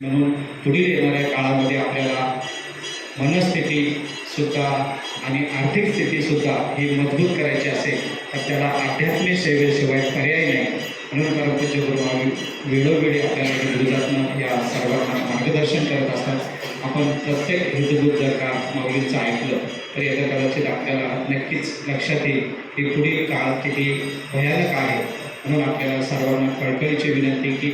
म्हणून पुढील येणाऱ्या काळामध्ये आपल्याला मनस्थिती सुद्धा आणि आर्थिक स्थिती सुद्धा ही मजबूत करायची असेल तर त्याला आध्यात्मिक सेवेशिवाय पर्याय नाही. म्हणून परमपूज्य गुरुमावी वेळोवेळी आपल्याला हिंदुजातनं या सर्वांना मार्गदर्शन करत असतात. आपण प्रत्येक हितदूत जर का माऊलींचं ऐकलं तर याच्या कदाचित आपल्याला नक्कीच लक्षात येईल की पुढील काळ किती भयानक आहे. म्हणून आपल्याला सर्वांना कळकळीची विनंती की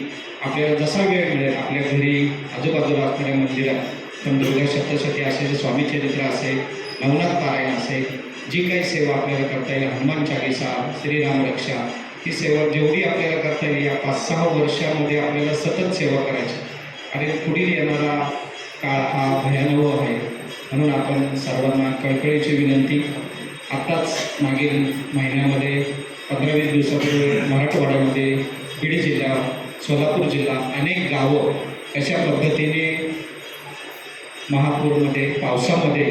आपल्याला जसा वेळ मिळेल आपल्या घरी आजूबाजूला असणाऱ्या मंदिरात पण दुर्गा सप्तशती असेल स्वामी चरित्र असेल नवनाथ पारायण असेल जी काही सेवा आपल्याला करता येईल हनुमान चालिसा श्रीराम रक्षा ही सेवा जेवढी आपल्याला करता येईल या पाच सहा वर्षामध्ये आपल्याला सतत सेवा करायची. आणि पुढील येणारा काळ हा भयानव आहे. म्हणून आपण सर्वांना कळकळीची विनंती आत्ताच मागील महिन्यामध्ये पंधरा वीस दिवसापूर्वी मराठवाड्यामध्ये बीड जिल्हा सोलापूर जिल्हा अनेक गावं कशा पद्धतीने महापूरमध्ये पावसामध्ये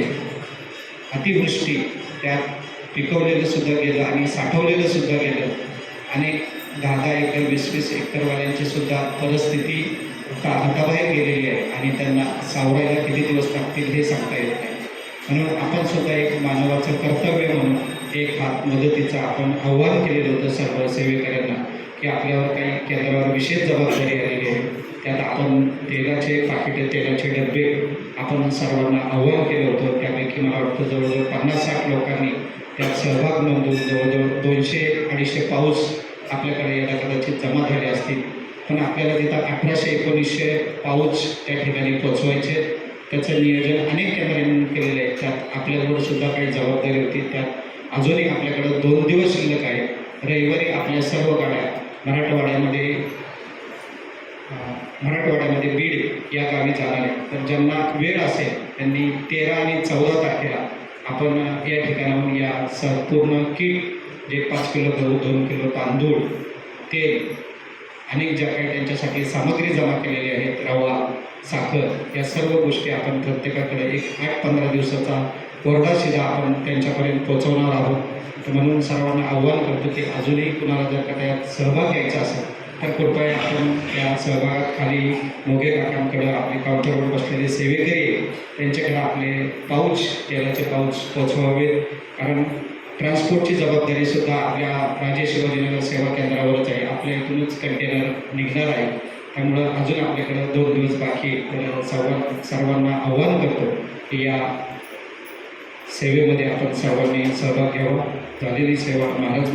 अतिवृष्टी त्यात पिकवलेलं सुद्धा गेलं आणि साठवलेलं सुद्धा गेलं. अनेक दहा दहा एकर वीस वीस एकरवाल्यांची सुद्धा परिस्थिती आता हाताबाहेर गेलेली आहे आणि त्यांना सावरायला किती दिवस लागतील हे सांगता येत नाही. म्हणून आपण सुद्धा एक मानवाचं कर्तव्य म्हणून एक हात मदतीचं आपण आव्हान केलेलं होतं सर्व सेवेकऱ्यांना की आपल्यावर काही केलं विशेष जबाबदारी राहिली आहे. त्यात आपण तेलाचे पाकिटे तेलाचे डबे आपण सर्वांना आव्हान केलं होतं. त्यापैकी मला वाटतं जवळजवळ पन्नास साठ लोकांनी त्यात सहभाग नोंदवून जवळजवळ दोनशे अडीचशे पाऊस आपल्याकडे याला कदाचित जमा झाले असतील. पण आपल्याला तिथं अठराशे एकोणीसशे पाऊच त्या ठिकाणी पोचवायचे त्याचं नियोजन अनेक कॅमेऱ्यांनी केलेलं आहे. त्यात आपल्याजवळ सुद्धा काही जबाबदारी होती. त्यात अजूनही आपल्याकडं दोन दिवस शिल्लक आहे. रविवारी आपल्या सर्व गाड्या मराठवाड्यामध्ये मराठवाड्यामध्ये बीड या गावी जाणार आहे तर ज्यांना वेळ असेल त्यांनी तेरा आणि चौदा तारखेला आपण या ठिकाणाहून या संपूर्ण किट जे पाच किलो गहू दोन किलो तांदूळ तेल अनेक ज्या काही त्यांच्यासाठी सामग्री जमा केलेली आहेत रवा साखर या सर्व गोष्टी आपण प्रत्येकाकडे एक आठ पंधरा दिवसाचा कोरडा आपण त्यांच्यापर्यंत पोहोचवणार आहोत. म्हणून सर्वांना आव्हान करतो की अजूनही कुणाला जर का त्यात सहभाग घ्यायचा असेल तर कृपया आपण त्या सहभागाखाली मोगे काकांकडं आपले काउंटरवर बसलेले सेवेकरी त्यांच्याकडे आपले पाऊच तेलाचे पाऊच पोचवावेत कारण ट्रान्सपोर्टची जबाबदारी सुद्धा आपल्या राजे शिवाजीनगर सेवा केंद्रावरच आहे. आपल्या इथूनच कंटेनर निघणार आहे. त्यामुळं अजून आपल्याकडं दोन दिवस बाकी तर सर्व सर्वांना आव्हान करतो की या सेवेमध्ये आपण सर्वांनी सहभाग घ्यावा. झालेली सेवा महाराज